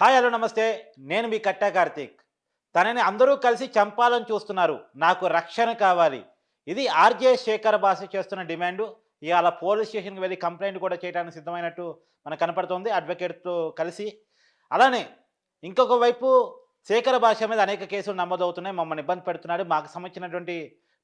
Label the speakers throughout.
Speaker 1: Hi hello నమస్తే. నేను మీ కట్టా కార్తీక్. తనని అందరూ కలిసి చంపాలని చూస్తున్నారు. నాకు రక్షణ కావాలి. ఇది ఆర్జే శేఖర్ బాసి చేస్తున్న డిమాండు. ఇవాళ పోలీస్ స్టేషన్కి వెళ్ళి కంప్లైంట్ కూడా చేయడానికి సిద్ధమైనట్టు మనకు కనపడుతుంది అడ్వకేట్తో కలిసి. అలానే ఇంకొక వైపు శేఖర భాష మీద అనేక కేసులు నమోదవుతున్నాయి. మమ్మల్ని ఇబ్బంది పెడుతున్నాడు. మాకు సంబంధించినటువంటి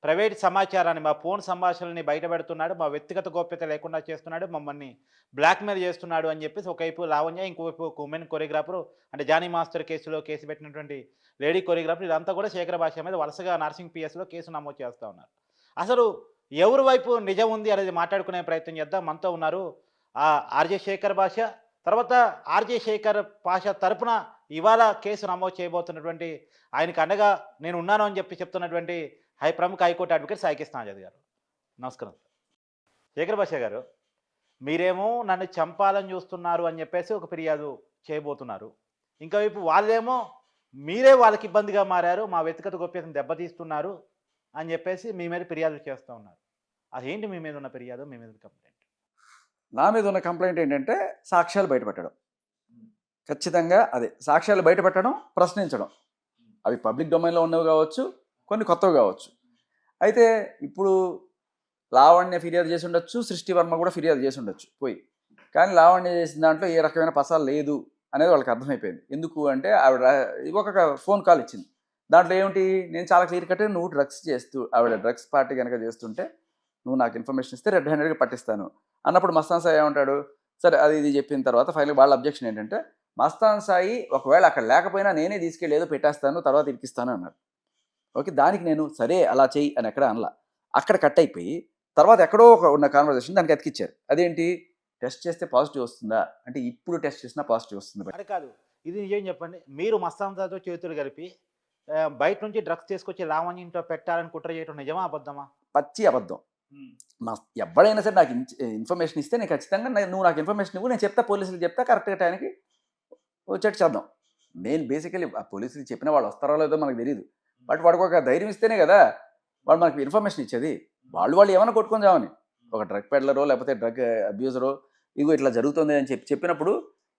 Speaker 1: ప్రైవేట్ సమాచారాన్ని మా ఫోన్ సంభాషణని బయట పెడుతున్నాడు మా వ్యక్తిగత గోప్యత లేకుండా చేస్తున్నాడు మమ్మల్ని బ్లాక్మెయిల్ చేస్తున్నాడు అని చెప్పేసి ఒకవైపు లావణ్య ఇంకోవైపు ఒక ఉమెన్ కొరియోగ్రాఫర్ అంటే జానీ మాస్టర్ కేసులో కేసు పెట్టినటువంటి లేడీ కొరియోగ్రాఫర్ ఇదంతా కూడా శేఖర భాష మీద వరుసగా నర్సింగ్ పిఎస్లో కేసు నమోదు చేస్తూ ఉన్నారు. అసలు ఎవరి వైపు నిజం ఉంది అనేది మాట్లాడుకునే ప్రయత్నం చేద్దాం. మనతో ఉన్నారు ఆర్జే శేఖర్ భాష. తర్వాత ఆర్జే శేఖర్ భాష తరపున ఇవాళ కేసు నమోదు చేయబోతున్నటువంటి ఆయనకు అండగా నేను ఉన్నాను అని చెప్పి చెప్తున్నటువంటి హై ప్రముఖ హైకోర్టు అడ్వకేట్ సాయి కృష్ణాజాద్ గారు. నమస్కారం శేఖర్ భాష గారు మీరేమో నన్ను చంపాలని చూస్తున్నారు అని చెప్పేసి ఒక ఫిర్యాదు చేయబోతున్నారు. ఇంకా వైపు వాళ్ళేమో మీరే వాళ్ళకి ఇబ్బందిగా మారారు మా వ్యక్తిగత గోప్యతను దెబ్బతీస్తున్నారు అని చెప్పేసి మీ మీద ఫిర్యాదు చేస్తూ ఉన్నారు. అదేంటి మీ మీద ఉన్న ఫిర్యాదు మీ మీద కంప్లైంట్?
Speaker 2: నా మీద ఉన్న కంప్లైంట్ ఏంటంటే సాక్ష్యాలు బయటపెట్టడం. ఖచ్చితంగా అదే సాక్ష్యాలు బయటపెట్టడం ప్రశ్నించడం. అవి పబ్లిక్ డొమైన్లో ఉన్నవి కావచ్చు కొన్ని కొత్తవి కావచ్చు. అయితే ఇప్పుడు లావణ్య ఫిర్యాదు చేసి ఉండొచ్చు సృష్టి వర్మ కూడా ఫిర్యాదు చేసి ఉండొచ్చు పోయి. కానీ లావణ్య చేసిన దాంట్లో ఏ రకమైన పసాలు లేదు అనేది వాళ్ళకి అర్థమైపోయింది. ఎందుకు అంటే ఆవిడ ఒక ఫోన్ కాల్ ఇచ్చింది. దాంట్లో ఏమిటి? నేను చాలా క్లియర్ కట్ నువ్వు డ్రగ్స్ చేస్తూ ఆవిడ డ్రగ్స్ పార్టీ కనుక చేస్తుంటే నువ్వు నాకు ఇన్ఫర్మేషన్ ఇస్తే రెడ్ హ్యాండెడ్గా పట్టిస్తాను. అన్నప్పుడు మస్తాన్ సాయి ఏమంటాడు? సరే అది ఇది చెప్పిన తర్వాత ఫైనల్ వాళ్ళ అబ్జెక్షన్ ఏంటంటే మస్తాన్ సాయి ఒకవేళ అక్కడ లేకపోయినా నేనే తీసుకెళ్ళి ఏదో పెట్టేస్తాను తర్వాత ఇరికిస్తాను అన్నాడు ఓకే దానికి నేను సరే అలా చెయ్యి అని ఎక్కడ అనలా. అక్కడ కట్ అయిపోయి తర్వాత ఎక్కడో ఒక ఉన్న కాన్వర్జేషన్ దానికి అతికిచ్చారు. అదేంటి? టెస్ట్ చేస్తే పాజిటివ్ వస్తుందా? అంటే ఇప్పుడు టెస్ట్ చేసినా పాజిటివ్ వస్తుంది
Speaker 1: అది కాదు. ఇది నిజం చెప్పండి. మీరు మస్తాంతో చేతులు కలిపి బయట నుంచి డ్రగ్స్ తీసుకొచ్చి లావణ్య ఇంట్లో పెట్టాలని కుట్ర చేయడం నిజమా అబద్ధమా?
Speaker 2: పచ్చి అబద్ధం. నా ఎవడైనా సరే నాకు ఇన్ఫర్మేషన్ ఇస్తే నేను ఖచ్చితంగా నువ్వు నాకు ఇన్ఫర్మేషన్ ఇవ్వు నేను చెప్తా పోలీసులు చెప్తా కరెక్ట్గా టైంకి వచ్చేట్టు చేద్దాం. నేను బేసికలీ ఆ పోలీసులు చెప్పిన వాళ్ళు వస్తారో లేదో మనకు తెలియదు బట్ వాడికి ఒక ధైర్యం ఇస్తేనే కదా. వాడు మనకి ఇన్ఫర్మేషన్ ఇచ్చేది. వాళ్ళు వాళ్ళు ఏమైనా కొట్టుకొని చావని ఒక డ్రగ్ పెడ్లరో లేకపోతే డ్రగ్ అబ్యూజరో ఇగో ఇట్లా జరుగుతుంది అని చెప్పి చెప్పినప్పుడు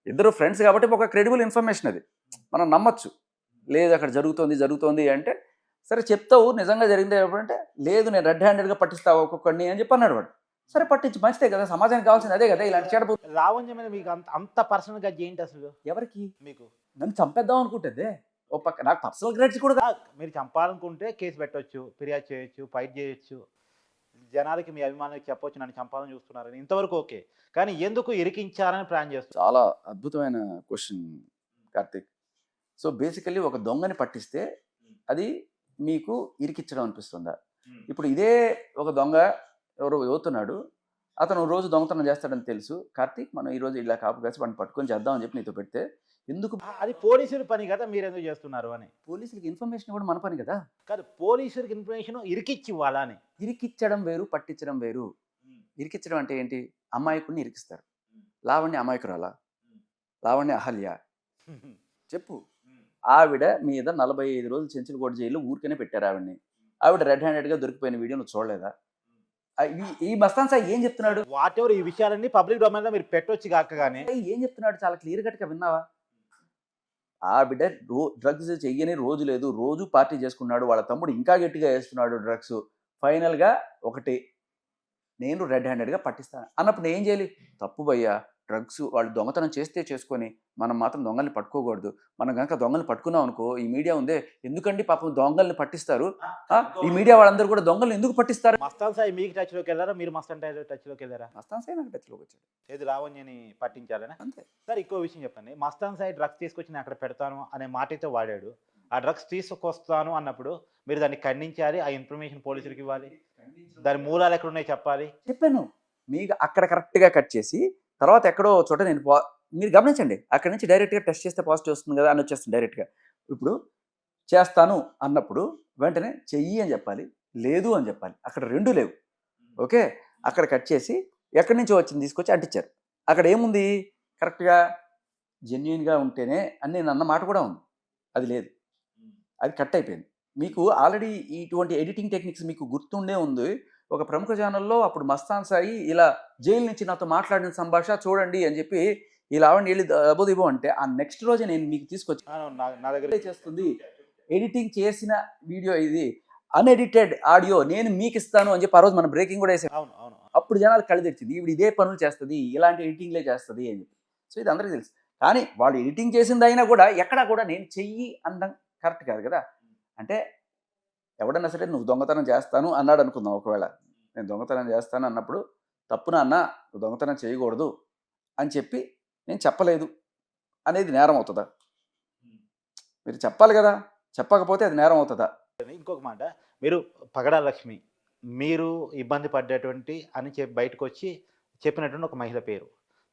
Speaker 2: ఇద్దరు ఫ్రెండ్స్ కాబట్టి ఒక క్రెడిబుల్ ఇన్ఫర్మేషన్ అది. మనం నమ్మచ్చు. లేదు అక్కడ జరుగుతోంది జరుగుతోంది అంటే సరే చెప్తావు నిజంగా జరిగింది అంటే లేదు నేను రెడ్ హ్యాండెడ్గా పట్టిస్తావు ఒక్కొక్కడిని అని చెప్పి అన్నాడు వాడు. సరే పట్టించి మంచిదే కదా సమాజానికి కావాల్సింది అదే కదా ఇలాంటి చెడపు
Speaker 1: మీద మీకు అంత అంత పర్సనల్గా ఏంటి అసలు?
Speaker 2: ఎవరికి?
Speaker 1: మీకు?
Speaker 2: నన్ను చంపేద్దాం అనుకుంటుంది. ఓ పక్క. నాకు పర్సనల్ గ్రేడ్స్ కూడా
Speaker 1: ఆ, మీరు చంపాలనుకుంటే కేసు పెట్టొచ్చు ఫిర్యాదు చేయొచ్చు ఫైట్ చేయొచ్చు. జనాలకి మీ అభిమానులకు చెప్పొచ్చు నన్ను చంపాలని చూస్తున్నారని. ఇంతవరకు ఓకే. కానీ ఎందుకు ఇరికించాలని ప్లాన్ చేస్తున్నారు
Speaker 2: చాలా అద్భుతమైన క్వశ్చన్ కార్తిక్. సో బేసికల్లీ ఒక దొంగని పట్టిస్తే అది మీకు ఇరికిచ్చడం అనిపిస్తుందా? ఇప్పుడు ఇదే ఒక దొంగ ఎవరో యువతున్నాడు అతను రోజు దొంగతనం చేస్తాడని తెలుసు. కార్తీక్ మనం ఈ రోజు ఇలా కాపు కాసి వాడిని పట్టుకొని చేద్దాం అని చెప్పి నీతో పెడితే ఎందుకు?
Speaker 1: అది పోలీసుల పని కదా మీరు ఎందుకు చేస్తున్నారు అని.
Speaker 2: పోలీసులకి ఇన్ఫర్మేషన్ కూడా మన పని కదా?
Speaker 1: కాదు పోలీసులకి ఇన్ఫర్మేషన్ ఇరికిచ్చి ఇవ్వాలా అని.
Speaker 2: ఇరికిచ్చడం వేరు పట్టించడం వేరు. ఇరికిచ్చడం అంటే ఏంటి? అమాయకుడిని ఇరికిస్తారు. లావణ్య అమాయకురాలా? లావణ్య అహల్య? చెప్పు. ఆవిడ మీద నలభై ఐదు రోజులు చెంచులకోట జైల్లో ఊరికనే పెట్టారు ఆవిడని. ఆవిడ రెడ్ హ్యాండెడ్గా దొరికిపోయిన వీడియో నువ్వు చూడలేదా? ఈ- మస్తాన్ సాయి ఏం చెప్తున్నాడు?
Speaker 1: వాట్ ఎవర్ ఈ విషయాలన్నీ పబ్లిక్ డొమైన్లో మీరు పెట్టొచ్చు కాక కానీ
Speaker 2: ఏం చెప్తున్నాడు? చాలా క్లియర్ కట్గా విన్నావా? ఆవిడ రో డ్రగ్స్ చెయ్యని రోజు లేదు. రోజు పార్టీ చేసుకున్నాడు. వాళ్ళ తమ్ముడు ఇంకా గట్టిగా వేస్తున్నాడు డ్రగ్స్. ఫైనల్గా ఒకటి నేను రెడ్ హ్యాండెడ్గా పట్టిస్తాను. అన్నప్పుడు నేను ఏం చేయాలి? తప్పు భయ్యా. డ్రగ్స్ వాళ్ళు దొంగతనం చేస్తే చేసుకొని మనం మాత్రం దొంగల్ని పట్టుకోకూడదు. మనం కనుక దొంగల్ని పట్టుకున్నాం అనుకో ఈ మీడియా ఉందే ఎందుకండి పాపం దొంగల్ని పట్టిస్తారు? ఆ, ఈ మీడియా వాళ్ళందరూ కూడా దొంగల్ని ఎందుకు పట్టిస్తారు?
Speaker 1: మస్తాన్ సాయి మీకు టచ్లోకి వెళ్ళారా? మీరు మస్తాన్ టచ్లోకి వెళ్ళారా?
Speaker 2: మస్తాన్ సాయి నాకు టచ్లోకి వచ్చాడు.
Speaker 1: ఏది లావణ్యని పట్టించాలని?
Speaker 2: అంతే.
Speaker 1: సార్ ఇంకో విషయం చెప్పండి. మస్తాన్ సాయి డ్రగ్స్ తీసుకొచ్చి నేను అక్కడ పెడతాను అనే మాట అయితే వాడాడు. ఆ డ్రగ్స్ తీసుకొస్తాను అన్నప్పుడు మీరు దాన్ని ఖండించాలి ఆ ఇన్ఫర్మేషన్ పోలీసులకు ఇవ్వాలి. దాని మూలాలు ఎక్కడ ఉన్నాయో చెప్పాలి.
Speaker 2: చెప్పాను. మీకు అక్కడ కరెక్ట్గా కట్ చేసి తర్వాత ఎక్కడో చోట నేను పా- మీరు గమనించండి. అక్కడ నుంచి డైరెక్ట్గా టెస్ట్ చేస్తే పాజిటివ్ వస్తుంది కదా అని వచ్చేస్తుంది డైరెక్ట్గా. ఇప్పుడు చేస్తాను అన్నప్పుడు వెంటనే చెయ్యి అని చెప్పాలి లేదు అని చెప్పాలి. అక్కడ రెండు లేవు. ఓకే? అక్కడ కట్ చేసి ఎక్కడి నుంచి వచ్చింది తీసుకొచ్చి అంటించారు. అక్కడ ఏముంది? కరెక్ట్గా జెన్యున్గా ఉంటేనే అని నేను అన్న మాట కూడా ఉంది. అది లేదు. అది కట్ అయిపోయింది. మీకు ఆల్రెడీ ఇటువంటి ఎడిటింగ్ టెక్నిక్స్ మీకు గుర్తుండే ఉంది. ఒక ప్రముఖ ఛానల్లో అప్పుడు మస్తాన్ సాయి ఇలా జైలు నుంచి నాతో మాట్లాడిన సంభాషణ చూడండి అని చెప్పి ఈ లావణ్య వెళ్ళి దబోదిబో అంటే ఆ నెక్స్ట్ రోజే నేను మీకు తీసుకొచ్చి
Speaker 1: ఆ, నా దగ్గర
Speaker 2: చేస్తుంది. ఎడిటింగ్ చేసిన వీడియో ఇది. అన్ఎడిటెడ్ ఆడియో నేను మీకు ఇస్తాను అని చెప్పి ఆ రోజు మనం బ్రేకింగ్ కూడా వేసాం.
Speaker 1: అవును అవును.
Speaker 2: అప్పుడు జనాలు కళ్ళు తెచ్చింది ఈవిడ ఇదే పనులు చేస్తుంది ఇలాంటి ఎడిటింగ్లే చేస్తుంది అని చెప్పి. సో ఇది అందరికీ తెలుసు. కానీ వాళ్ళు ఎడిటింగ్ చేసింది అయినా కూడా ఎక్కడా కూడా నేను చెయ్యి అనడం కరెక్ట్ కాదు కదా. అంటే ఎవడన్నా సరే నువ్వు దొంగతనం చేస్తాను అన్నాడు అనుకుందాం ఒకవేళ. నేను దొంగతనం చేస్తాను అన్నప్పుడు తప్పున అన్నా నువ్వు దొంగతనం చేయకూడదు అని చెప్పి నేను చెప్పలేదు అనేది నేరం అవుతుందా? మీరు చెప్పాలి కదా! చెప్పకపోతే అది నేరం అవుతుందా?
Speaker 1: ఇంకొక మాట. మీరు పగడా లక్ష్మి మీరు ఇబ్బంది పడ్డటువంటి అని చెప్పి బయటకు వచ్చి చెప్పినటువంటి ఒక మహిళ పేరు.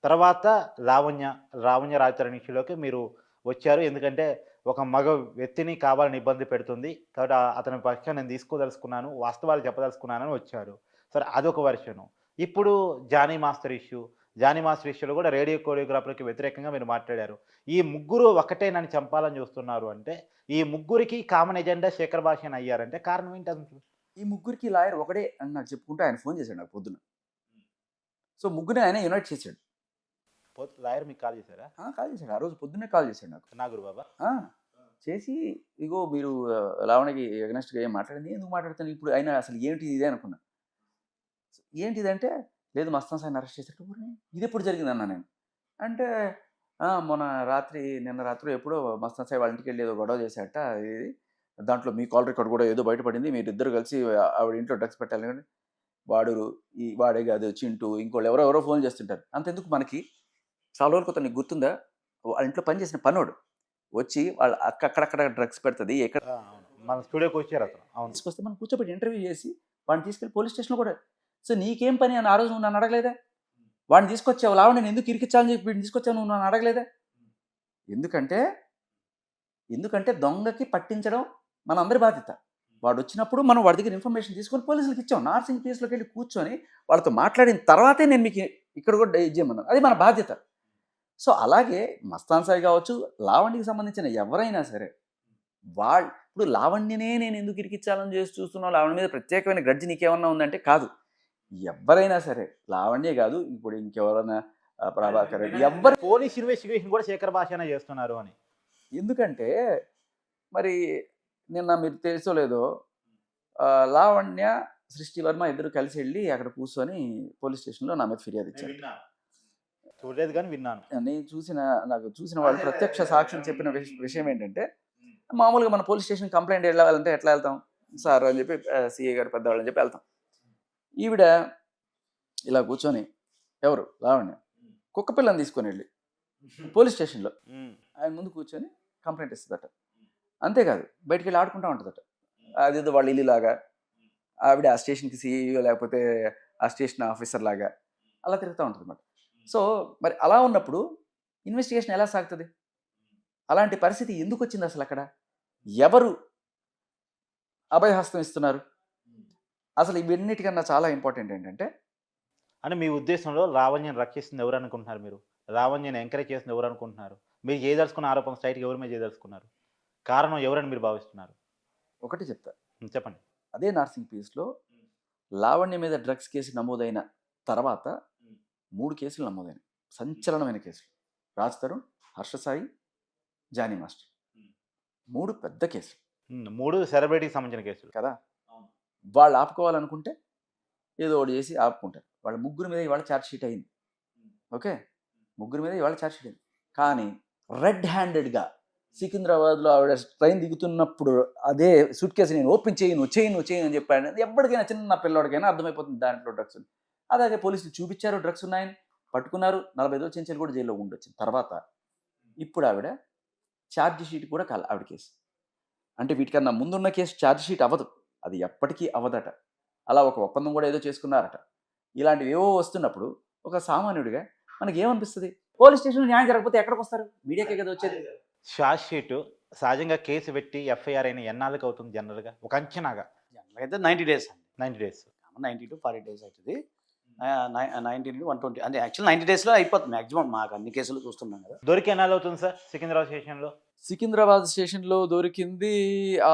Speaker 1: తర్వాత లావణ్య లావణ్య రాజతరణిలోకి మీరు వచ్చారు. ఎందుకంటే ఒక మగ వ్యక్తిని కావాలని ఇబ్బంది పెడుతుంది. కాబట్టి అతని పక్షాన్ని నేను తీసుకోదలుచుకున్నాను వాస్తవాలు చెప్పదలుచుకున్నానని వచ్చారు సరే అదొక వర్షను ఇప్పుడు Johnny master issue Johnny master ఇష్యూలో కూడా రేడియో కోరియోగ్రాఫర్కి వ్యతిరేకంగా మీరు మాట్లాడారు. ఈ ముగ్గురు ఒకటే నన్ను చంపాలని చూస్తున్నారు అంటే ఈ ముగ్గురికి కామన్ ఎజెండా శేఖర్ భాషన్ అయ్యారంటే కారణం ఏంటి అసలు?
Speaker 2: ఈ ముగ్గురికి లాయర్ ఒకడే అని నాకు చెప్పుకుంటూ ఆయన ఫోన్ చేశాడు నాకు పొద్దున సో ముగ్గురిని ఆయన యునైట్ చేశాడు.
Speaker 1: లాయర్ మీకు కాల్ చేశారా?
Speaker 2: కాల్ చేశాడు ఆ రోజు పొద్దున్నే కాల్ చేశాడు నాకు.
Speaker 1: నాగురు బాబా.
Speaker 2: చేసి ఇగో మీరు లావణ్యకి ఎగనెస్ట్గా ఏం మాట్లాడింది? ఎందుకు మాట్లాడుతాను? ఇప్పుడు ఆయన అసలు ఏంటి ఇదే అనుకున్నా. ఏంటిది అంటే లేదు మస్తాన్ సాయిని అరెస్ట్ చేసేటప్పుడు "ఊరిని, ఇది ఎప్పుడు జరిగింది అన్నా నేను. అంటే "ఆ, మొన్న రాత్రి నిన్న రాత్రి ఎప్పుడో మస్తాన్ సాయి వాళ్ళ ఇంటికి వెళ్ళి ఏదో గొడవ చేశాట ఇది దాంట్లో మీ కాల్ రికార్డ్ కూడా ఏదో బయటపడింది. మీరు ఇద్దరు కలిసి ఆవిడ ఇంట్లో డ్రగ్స్ పెట్టాలి. కానీ వాడు ఈ వాడే కాదు చింటూ ఇంకోళ్ళు ఎవరో ఎవరో ఫోన్ చేస్తుంటారు. అంతెందుకు మనకి? చాలా రోజుల క్రితం నీకు గుర్తుందా? వాళ్ళ ఇంట్లో పనిచేసిన పనోడు వచ్చి వాళ్ళ అక్క అక్కడక్కడ డ్రగ్స్ పెడుతుంది ఎక్కడ
Speaker 1: మన స్టూడియోకి వచ్చారు అతను. అవును.
Speaker 2: తీసుకొస్తే మనం కూర్చోబెట్టి ఇంటర్వ్యూ చేసి వాడిని తీసుకెళ్ళి పోలీస్ స్టేషన్లో కూడా సో నీకేం పని? అని ఆ రోజు నువ్వు నన్ను అడగలేదా? వాడిని తీసుకొచ్చావు లావణ్య నేను ఎందుకు ఇరికించాలని చెప్పి వీడిని తీసుకొచ్చావు నువ్వు నన్ను అడగలేదా? ఎందుకంటే ఎందుకంటే దొంగకి పట్టించడం మన అందరి బాధ్యత. వాడు వచ్చినప్పుడు మనం వాడి దగ్గర ఇన్ఫర్మేషన్ తీసుకొని పోలీసులకు ఇచ్చాం. నార్సింగ్ కేసులోకి వెళ్ళి కూర్చొని వాళ్ళతో మాట్లాడిన తర్వాతే నేను మీకు ఇక్కడ కూడా ఇచ్చేయమన్నాను అది మన బాధ్యత. సో అలాగే మస్తాన్ సాయి కావచ్చు లావణ్యకి సంబంధించిన ఎవరైనా సరే వాళ్ళ ఇప్పుడు లావణ్యనే నేను ఎందుకు ఇరికించాలని చేసి చూస్తున్నావు? లావణ్య మీద ప్రత్యేకమైన గ్రడ్జి నీకేమన్నా ఉందంటే కాదు. ఎవరైనా సరే లావణ్యే కాదు ఇప్పుడు ఇంకెవరైనా ప్రభాకర్ రెడ్డి ఎవరు
Speaker 1: పోలీస్ ఇన్వెస్టిగేషన్ కూడా శేఖర్ భాషనే చేస్తున్నారు అని.
Speaker 2: ఎందుకంటే మరి నిన్న మీరు తెలుసో లేదో లావణ్య సృష్టి వర్మ ఇద్దరు కలిసి వెళ్ళి అక్కడ కూర్చొని పోలీస్ స్టేషన్లో నా మీద ఫిర్యాదు ఇచ్చారు.
Speaker 1: చూడలేదు కానీ విన్నాను.
Speaker 2: నేను చూసిన నాకు చూసిన వాళ్ళు ప్రత్యక్ష సాక్ష్యం చెప్పిన విష- విషయం ఏంటంటే మామూలుగా మన పోలీస్ స్టేషన్ కంప్లైంట్ వెళ్ళాలంటే ఎట్లా వెళ్తాం? సార్ అని చెప్పి సిఏ గారు పెద్దవాళ్ళు అని చెప్పి వెళ్తాం. ఈవిడ ఇలా కూర్చొని ఎవరు? లావణ్య కుక్క పిల్లని తీసుకొని వెళ్ళి పోలీస్ స్టేషన్లో. ఆయన ముందు కూర్చొని కంప్లైంట్ ఇస్తుందట. అంతేకాదు బయటికి వెళ్ళి ఆడుకుంటా ఉంటుందట. అదేదో వాళ్ళ ఇల్లులాగా ఆవిడ ఆ స్టేషన్కి సీఈఓ లేకపోతే ఆ స్టేషన్ ఆఫీసర్ లాగా అలా తిరుగుతూ ఉంటుంది అనమాట సో మరి అలా ఉన్నప్పుడు ఇన్వెస్టిగేషన్ ఎలా సాగుతుంది? అలాంటి పరిస్థితి ఎందుకు వచ్చింది అసలు అక్కడ ఎవరు అభయహస్తం ఇస్తున్నారు? అసలు ఇవన్నిటికన్నా చాలా ఇంపార్టెంట్ ఏంటంటే
Speaker 1: అని మీ ఉద్దేశంలో లావణ్యను రక్షిస్తుంది ఎవరు అనుకుంటున్నారు మీరు? లావణ్యను ఎంకరేజ్ చేస్తుంది ఎవరు అనుకుంటున్నారు? మీరు చేయదలుచుకున్న ఆరోపణ స్ట్రైట్గా ఎవరి మీద చేయదలుచుకున్నారు? కారణం ఎవరని మీరు భావిస్తున్నారు?
Speaker 2: ఒకటి చెప్తా.
Speaker 1: చెప్పండి.
Speaker 2: అదే నార్సింగ్ పీస్లో లావణ్య మీద డ్రగ్స్ కేసు నమోదైన తర్వాత మూడు కేసులు నమోదైనాయి. సంచలనమైన కేసులు. Raj Tarun Harshasai Johnny master. మూడు పెద్ద కేసులు.
Speaker 1: మూడు సెలబ్రిటీకి సంబంధించిన కేసులు.
Speaker 2: కదా? వాళ్ళు ఆపుకోవాలనుకుంటే ఏదో ఒకటి చేసి ఆపుకుంటారు. వాళ్ళ ముగ్గురు మీద ఇవాళ ఛార్జ్ షీట్ అయింది. ఓకే? ముగ్గురు మీద ఇవాళ ఛార్జ్ షీట్ అయింది. కానీ రెడ్ హ్యాండెడ్గా సికింద్రాబాద్లో ఆవిడ ట్రైన్ దిగుతున్నప్పుడు అదే సూట్ కేసు నేను ఓపెన్ చేయను చేయను చేయను అని చెప్పాను ఎప్పటికైనా చిన్న పిల్లడికైనా అర్థమైపోతుంది దాంట్లో డ్రగ్స్ అలాగే పోలీసులు చూపించారు డ్రగ్స్ ఉన్నాయని పట్టుకున్నారు. నలభై ఐదు చెంచాలు కూడా జైల్లో ఉండొచ్చు తర్వాత ఇప్పుడు ఆవిడ ఛార్జ్ షీట్ కూడా కాల ఆవిడ కేసు. అంటే వీటికన్నా ముందున్న కేసు ఛార్జ్ షీట్ అవ్వదు. అది ఎప్పటికీ అవ్వదట. అలా ఒక ఒప్పందం కూడా ఏదో చేసుకున్నారట. ఇలాంటివి ఏవో వస్తున్నప్పుడు ఒక సామాన్యుడిగా మనకి ఏమనిపిస్తుంది పోలీస్ స్టేషన్ న్యాయం జరగకపోతే ఎక్కడికి వస్తారు మీడియాకే కదా వచ్చేది.
Speaker 1: షార్ట్ షీట్ సహజంగా కేసు పెట్టి ఎఫ్ఐఆర్ అయిన ఎన్నాళ్ళకి అవుతుంది జనరల్గా? ఒక అంచనాగా.
Speaker 3: జనరల్గా అయితే నైంటీ డేస్ అండి.
Speaker 1: Ninety days.
Speaker 3: Ninety to forty days అవుతుంది. Ninety to one twenty. అంటే యాక్చువల్ నైంటీ డేస్లో అయిపోతుంది మ్యాక్సిమం మాకు అన్ని కేసులు చూస్తున్నాం కదా.
Speaker 1: దొరికి ఎన్నాళ్ళు అవుతుంది సార్? సికింద్రాబాద్ స్టేషన్లో?
Speaker 2: సికింద్రాబాద్ స్టేషన్లో దొరికింది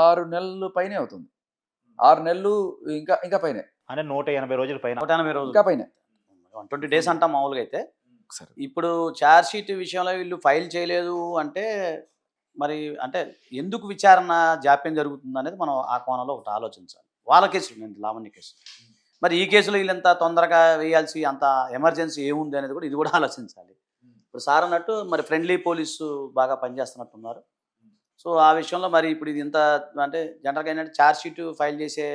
Speaker 2: ఆరు నెలలు పైనే అవుతుంది. ఆరు నెలలు ఇంకా ఇంకా పైనే.
Speaker 1: అంటే నూట ఎనభై రోజుల పైన.
Speaker 3: నూట ఎనభై రోజులు.
Speaker 2: ఇంకా పైన.
Speaker 3: వన్ ట్వంటీ డేస్ అంటాం మామూలుగా అయితే. ఇప్పుడు ఛార్జ్ షీట్ విషయంలో వీళ్ళు ఫైల్ చేయలేదు అంటే మరి అంటే ఎందుకు విచారణ జాప్యం జరుగుతుంది అనేది మనం ఆ కోణంలో ఒకటి ఆలోచించాలి. వాళ్ళ కేసులు నేను లావణ్య కేసు. మరి ఈ కేసులో వీళ్ళంత తొందరగా వేయాల్సి అంత ఎమర్జెన్సీ ఏముంది అనేది కూడా ఇది కూడా ఆలోచించాలి. ఇప్పుడు సార్ అన్నట్టు మరి ఫ్రెండ్లీ పోలీసు బాగా పనిచేస్తున్నట్టున్నారు. సో ఆ విషయంలో మరి ఇప్పుడు ఇది ఇంత అంటే జనరల్గా ఏంటంటే ఛార్జ్ షీట్ ఫైల్ చేసే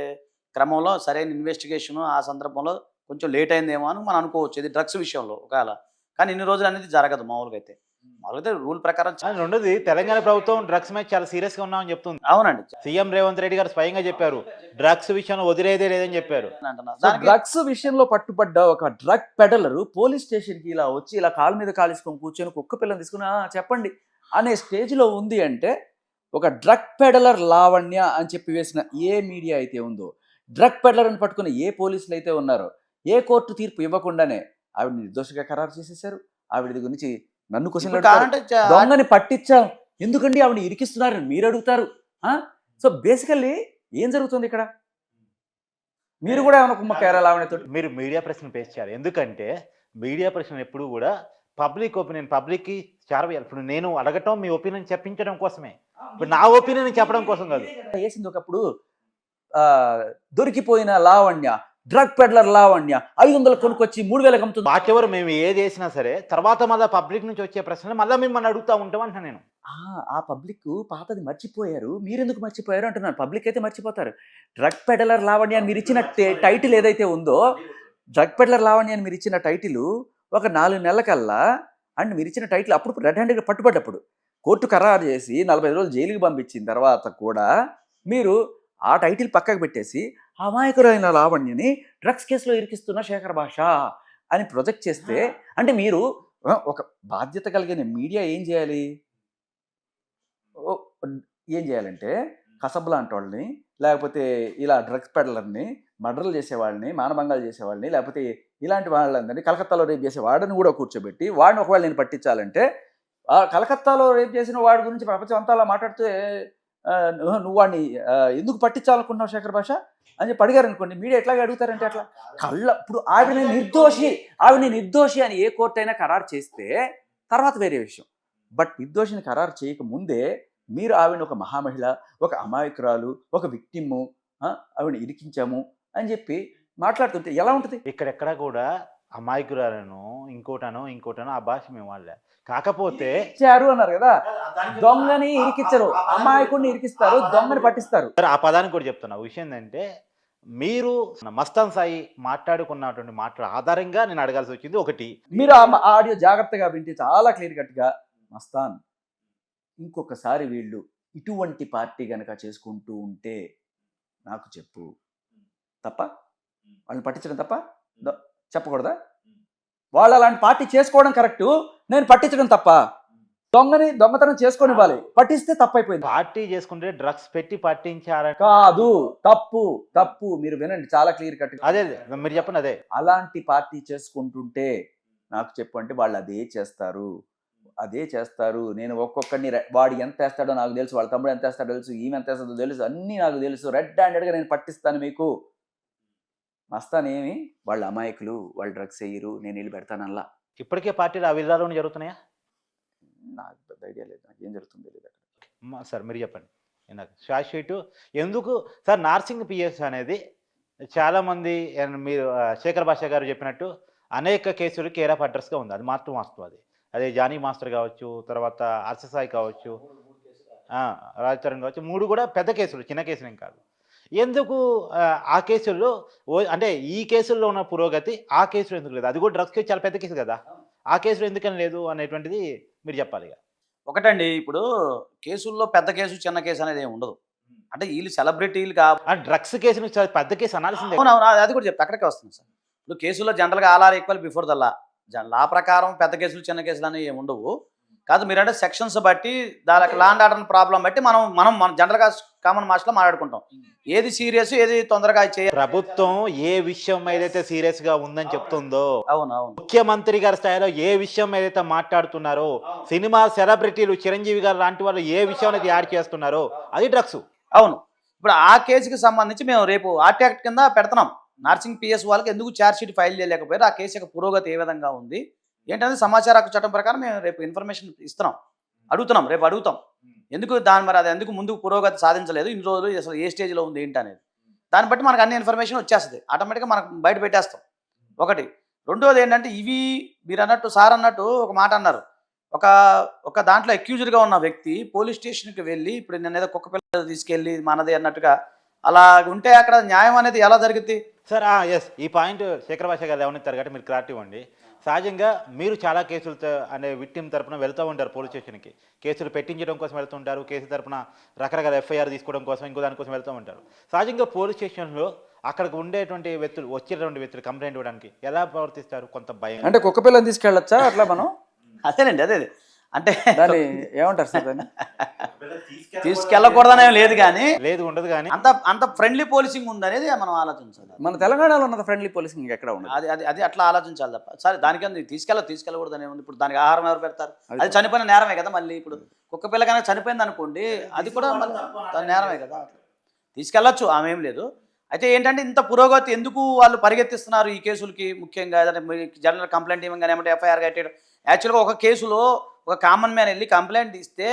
Speaker 3: క్రమంలో సరైన ఇన్వెస్టిగేషన్ ఆ సందర్భంలో కొంచెం లేట్ అయిందేమో అని మనం అనుకోవచ్చు. ఇది డ్రగ్స్ విషయంలో ఒకవేళ. కానీ ఇన్ని రోజులు అనేది జరగదు మామూలుగా అయితే. మామూలుగా అయితే రూల్ ప్రకారం
Speaker 1: రెండోది తెలంగాణ ప్రభుత్వం డ్రగ్స్ మీద చాలా సీరియస్గా ఉన్నామని చెప్తుంది.
Speaker 3: అవునండి.
Speaker 1: సీఎం రేవంత్ రెడ్డి గారు స్వయంగా చెప్పారు డ్రగ్స్ విషయంలో వదిలేదే లేదని చెప్పారు.
Speaker 2: డ్రగ్స్ విషయంలో పట్టుబడ్డ ఒక డ్రగ్ పెడలరు పోలీస్ స్టేషన్కి ఇలా వచ్చి ఇలా కాలు మీద కాలేసుకొని కూర్చొని కుక్క పిల్లని తీసుకుని "ఆ, చెప్పండి. అనే స్టేజ్లో ఉంది అంటే ఒక డ్రగ్ పెడలర్ లావణ్య అని చెప్పి వేసిన ఏ మీడియా అయితే ఉందో డ్రగ్ పెడలర్ని పట్టుకుని ఏ పోలీసులు అయితే ఉన్నారో ఏ కోర్టు తీర్పు ఇవ్వకుండానే ఆవిడ నిర్దోషిగా ఖరారు చేసేసారు ఆవిడ గురించి నన్ను క్వశ్చన్ దొంగని పట్టించాం. ఎందుకండి ఆవిడ ఇరికిస్తున్నారు? మీరు అడుగుతారు. సో బేసికల్లీ ఏం జరుగుతుంది ఇక్కడ? మీరు కూడా ఏమైనా కుమ్మక్కారా లావణ్యతో
Speaker 1: మీరు మీడియా ప్రశ్న పేస్ చేయాలి. ఎందుకంటే మీడియా ప్రశ్న ఎప్పుడు కూడా పబ్లిక్ ఒపీనియన్ పబ్లిక్కి చేరవేయాలి. ఇప్పుడు నేను అడగటం మీ ఒపీనియన్ చెప్పించడం కోసమే. ఇప్పుడు నా ఒపీనియన్ చెప్పడం కోసం కాదు.
Speaker 2: వేసింది ఒకప్పుడు ఆ, దొరికిపోయిన లావణ్య డ్రగ్ పెడ్లర్ లావణ్య. ఐదు వందలు కొనుక్కొచ్చి మూడు వేలకు అమ్ముతుంది.
Speaker 1: వాటెవర్ మేము ఏది వేసినా సరే తర్వాత మళ్ళీ పబ్లిక్ నుంచి వచ్చే ప్రశ్నలు మళ్ళీ మిమ్మల్ని అడుగుతూ ఉంటాం అంటున్నా నేను.
Speaker 2: ఆ, ఆ పబ్లిక్ పాతది మర్చిపోయారు. మీరెందుకు మర్చిపోయారు అంటున్నాను. పబ్లిక్ అయితే మర్చిపోతారు. డ్రగ్ పెడలర్ లావణ్య అని మీరు ఇచ్చిన టైటిల్ ఏదైతే ఉందో డ్రగ్ పెడలర్ లావణ్య అని మీరు ఇచ్చిన టైటిల్ ఒక నాలుగు నెలల కల్లా అండ్ మీరు ఇచ్చిన టైటిల్ అప్పుడు రెడ్ హ్యాండెడ్గా పట్టుబడ్డప్పుడు. కోర్టు ఖరారు చేసి నలభై రోజులు జైలుకి పంపించిన తర్వాత కూడా మీరు ఆ టైటిల్ పక్కకు పెట్టేసి అమాయకురైన లావణ్యని డ్రగ్స్ కేసులో ఇరికిస్తున్న శేఖర్ భాష అని ప్రొజెక్ట్ చేస్తే అంటే మీరు ఒక బాధ్యత కలిగిన మీడియా ఏం చేయాలి? ఏం చేయాలంటే కసబ్ లాంటి వాళ్ళని లేకపోతే ఇలా డ్రగ్స్ పెడలర్ని మర్డర్లు చేసేవాళ్ళని మానభంగాలు చేసేవాళ్ళని లేకపోతే ఇలాంటి వాళ్ళందరినీ కలకత్తాలో రేపు చేసే వాడిని కూడా కూర్చోబెట్టి వాడిని ఒకవేళ నేను పట్టించాలంటే ఆ కలకత్తాలో రేపు చేసిన వాడి గురించి ప్రపంచం అంతా అలా మాట్లాడితే నువ్వు వాడిని ఎందుకు పట్టించాలనుకుంటున్నావు శేఖర్ భాష అని చెప్పి అడిగారు అనుకోండి మీడియా ఎట్లాగే అడుగుతారంటే అట్లా కళ్ళ ఇప్పుడు ఆవిడని నిర్దోషి ఆవిడని నిర్దోషి అని ఏ కోర్టు అయినా ఖరారు చేస్తే తర్వాత వేరే విషయం. బట్ నిర్దోషిని ఖరారు చేయక ముందే మీరు ఆవిడని ఒక మహామహిళ ఒక అమాయకురాలు ఒక విక్టిమ్ము ఆవిడని ఇరికించాము అని చెప్పి మాట్లాడుతుంటే ఎలా ఉంటుంది?
Speaker 1: ఇక్కడెక్కడ కూడా అమాయకురాలను ఇంకోటనో ఇంకోటనో ఆ భాష మేము వాళ్ళే. కాకపోతే
Speaker 2: ఇచ్చారు అన్నారు కదా దొంగని ఇరికిచ్చరు అమాయకుడిని ఇరికిస్తారు దొంగని పట్టిస్తారు
Speaker 1: సరే ఆ పదానికి కూడా చెప్తున్నా విషయం ఏంటంటే మీరు మస్తాన్ సాయి మాట్లాడుకున్నటువంటి మాటల ఆధారంగా నేను అడగాల్సి వచ్చింది ఒకటి
Speaker 2: మీరు ఆ ఆడియో జాగ్రత్తగా వింటే చాలా క్లియర్ కట్గా మస్తాన్ ఇంకొకసారి వీళ్ళు ఇటువంటి పార్టీ గనక చేసుకుంటూ ఉంటే నాకు చెప్పు తప్ప వాళ్ళని పట్టించడం తప్ప ద- చెప్పకూడదా వాళ్ళు అలాంటి పార్టీ చేసుకోవడం కరెక్టు నేను పట్టించడం తప్ప. దొంగని దొంగతనం చేసుకొని ఇవ్వాలి పట్టిస్తే తప్పైపోయింది.
Speaker 1: పార్టీ చేసుకుంటే డ్రగ్స్ పెట్టి పట్టించారని.
Speaker 2: కాదు. తప్పు. తప్పు. మీరు వినండి. చాలా క్లియర్ కట్
Speaker 1: అదే అదే, మీరు చెప్పండి అదే.
Speaker 2: అలాంటి పార్టీ చేసుకుంటుంటే నాకు చెప్పు అంటే వాళ్ళు అదే చేస్తారు. అదే చేస్తారు. నేను ఒక్కొక్కడిని రె- వాడు ఎంత వేస్తాడో నాకు తెలుసు. వాళ్ళ తమ్ముడు ఎంత వేస్తాడో తెలుసు. ఈమె ఎంత వేస్తాడో తెలుసు. అన్నీ నాకు తెలుసు. రెడ్ హ్యాండెడ్గా నేను పట్టిస్తాను మీకు. మస్తానేమి? వాళ్ళు అమాయకులు. వాళ్ళు డ్రగ్స్ వేయరు. నేను వెళ్ళి పెడతానల్లా.
Speaker 1: ఇప్పటికే పార్టీలు ఆ విధాలు జరుగుతున్నాయా?
Speaker 2: నాకు పెద్ద ఐడియా లేదు. నాకు ఏం జరుగుతుందో తెలియదు అక్కడ.
Speaker 1: మ- సార్ మీరు చెప్పండి. ఇందాక షాషీటు ఎందుకు? సార్ నార్సింగ్ పిఎస్ అనేది చాలామంది మీరు శేఖర్ భాష గారు చెప్పినట్టు అనేక కేసులు కేర్ ఆఫ్ అడ్రస్గా ఉంది. అది మాత్రం వాస్తవం అది. అదే జానీ మాస్టర్ కావచ్చు తర్వాత అర్ససాయి కావచ్చు ఆ, రాజతరణ్ కావచ్చు మూడు కూడా పెద్ద కేసులు చిన్న కేసులు ఏం కాదు. ఎందుకు ఆ, కేసుల్లో అంటే ఈ కేసుల్లో ఉన్న పురోగతి ఆ కేసులో ఎందుకు లేదు? అది కూడా డ్రగ్స్ కేసు చాలా పెద్ద కేసు కదా? ఆ కేసులో ఎందుకని లేదు అనేటువంటిది మీరు చెప్పాలి
Speaker 3: ఒకటండి ఇప్పుడు కేసుల్లో పెద్ద కేసు చిన్న కేసు అనేది ఏమి ఉండదు. అంటే వీళ్ళు సెలబ్రిటీలు కా
Speaker 1: డ్రగ్స్ చాలా పెద్ద కేసు అనాల్సిందే.
Speaker 3: అది కూడా చెప్తా అక్కడికే వస్తుంది సార్. ఇప్పుడు కేసుల్లో జనరల్గా all are equal before the law. Law ప్రకారం పెద్ద కేసులు చిన్న కేసులు అనేవి ఏమి ఉండవు. కాదు మీరంటే సెక్షన్స్ బట్టి దానికి లాండ్ ఆర్డర్ ప్రాబ్లం బట్టి మనం మనం మన జనరల్గా కామన్ భాషలో మాట్లాడుకుంటాం. ఏది సీరియస్ ఏది తొందరగా చేయాలి.
Speaker 1: ప్రభుత్వం ఏ విషయం ఏదైతే సీరియస్గా ఉందని చెప్తుందో
Speaker 3: అవును అవును.
Speaker 1: ముఖ్యమంత్రి గారి స్థాయిలో ఏ విషయం ఏదైతే మాట్లాడుతున్నారో సినిమా సెలబ్రిటీలు చిరంజీవి గారు లాంటి వాళ్ళు ఏ విషయం అనేది యాడ్ చేస్తున్నారో అది డ్రగ్స్
Speaker 3: అవును. ఇప్పుడు ఆ కేసుకి సంబంధించి మేము రేపు ఆర్టీ యాక్ట్ కింద పెడుతున్నాం. నార్సింగ్ పిఎస్ వాళ్ళకి ఎందుకు ఛార్జ్ షీట్ ఫైల్ చేయలేకపోయారు? ఆ కేసు యొక్క పురోగతి ఏ విధంగా ఉంది? ఏంటంటే సమాచార హక్కు చట్టం ప్రకారం మేము రేపు ఇన్ఫర్మేషన్ ఇస్తున్నాం. అడుగుతున్నాం రేపు అడుగుతాం. ఎందుకు దాని మరి అది ఎందుకు ముందుకు పురోగతి సాధించలేదు? ఇన్ని రోజులు అసలు ఏ స్టేజ్లో ఉంది ఏంటి అనేది దాన్ని బట్టి మనకు అన్ని ఇన్ఫర్మేషన్ వచ్చేస్తుంది. ఆటోమేటిక్గా మనకు బయట పెట్టేస్తాం. ఒకటి. రెండోది ఏంటంటే ఇవి మీరు అన్నట్టు సార్ అన్నట్టు ఒక మాట అన్నారు. ఒక ఒక దాంట్లో అక్యూజ్డ్గా ఉన్న వ్యక్తి పోలీస్ స్టేషన్కి వెళ్ళి ఇప్పుడు నేను ఏదో కుక్క పిల్ల తీసుకెళ్ళి మనది అన్నట్టుగా అలా ఉంటే అక్కడ న్యాయం అనేది ఎలా జరుగుద్ది?
Speaker 1: సార్ ఎస్ ఈ పాయింట్ శేఖర్ భాష గారు ఏమనిస్తారు కాబట్టి మీరు క్లారిటీ ఇవ్వండి. సహజంగా మీరు చాలా కేసులతో అనే విక్టిమ్ తరపున వెళ్తూ ఉంటారు పోలీస్ స్టేషన్కి. కేసులు పెట్టించడం కోసం వెళ్తుంటారు కేసు తరపున రకరకాల ఎఫ్ఐఆర్ తీసుకోవడం కోసం ఇంకో దానికోసం వెళ్తూ ఉంటారు. సహజంగా పోలీస్ స్టేషన్లో అక్కడికి ఉండేటువంటి వ్యక్తులు వచ్చేటువంటి వ్యక్తులు కంప్లైంట్ ఇవ్వడానికి ఎలా ప్రవర్తిస్తారు? కొంత భయం.
Speaker 2: అంటే కుక్క పిల్లని తీసుకెళ్ళొచ్చా అట్లా మనం?
Speaker 3: అదేనండి అదే అదే. అంటే
Speaker 2: దాన్ని ఏమంటారు సార్ దాన్ని?
Speaker 3: తీసుకెళ్ళకూడదనే లేదు కానీ
Speaker 1: లేదు ఉండదు కానీ.
Speaker 3: అంత అంత ఫ్రెండ్లీ పోలీసింగ్ ఉందనేది మనం ఆలోచించాలి.
Speaker 2: మన తెలంగాణలో ఉన్నది ఫ్రెండ్లీ పోలీసింగ్ ఇంకెక్కడ ఉండదు.
Speaker 3: అది అది అది అట్లా ఆలోచించాలి తప్ప. సరే దానికి ఎందుకు? తీసుకెళ్ళ తీసుకెళ్ళకూడదు అని ఉంది. ఇప్పుడు దానికి ఆహారం ఎవరు పెడతారు?
Speaker 2: అది
Speaker 3: అది చనిపోయిన నేరమే కదా మళ్ళీ ఇప్పుడు. కుక్క పిల్ల కనుక చనిపోయింది అనుకోండి అది కూడా మళ్ళీ దాని నేరమే కదా. తీసుకెళ్ళొచ్చు ఆమె ఏం లేదు. అయితే ఏంటంటే ఇంత పురోగతి ఎందుకు వాళ్ళు పరిగెత్తిస్తున్నారు ఈ కేసులకి ముఖ్యంగా? ఏదైనా జనరల్ కంప్లైంట్ ఇవ్వగానే ఏమంటే ఎఫ్ఐఆర్ కట్టేయడం యాక్చువల్గా ఒక కేసులో ఒక కామన్ మ్యాన్ వెళ్ళి కంప్లైంట్ ఇస్తే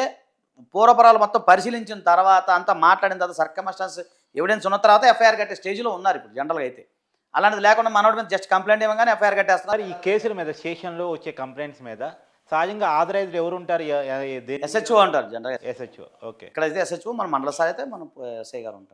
Speaker 3: పూర్వపరాలు మొత్తం పరిశీలించిన తర్వాత అంతా మాట్లాడిన తర్వాత సర్కమస్టాన్స్ ఎవిడెన్స్ ఉన్న తర్వాత ఎఫ్ఐఆర్ కట్టే స్టేజ్లో ఉన్నారు ఇప్పుడు జనరల్గా అయితే. అలాంటిది లేకుండా మనోడి మీద జస్ట్ కంప్లైంట్ ఇవ్వగానే ఎఫ్ఐఆర్ కట్టేస్తున్నారు.
Speaker 1: ఈ కేసుల మీద స్టేషన్లో వచ్చే కంప్లైంట్స్ మీద సహజంగా ఆథరైజ్డ్ ఎవరు ఉంటారు?
Speaker 3: ఎస్హెచ్ఓ అంటారు జనరల్గా
Speaker 1: ఎస్హెచ్ఓ ఓకే
Speaker 3: ఇక్కడైతే ఎస్హెచ్ఓ మన మండల స్థాయి అయితే మనం ఎస్ఐ గారు ఉంటారు.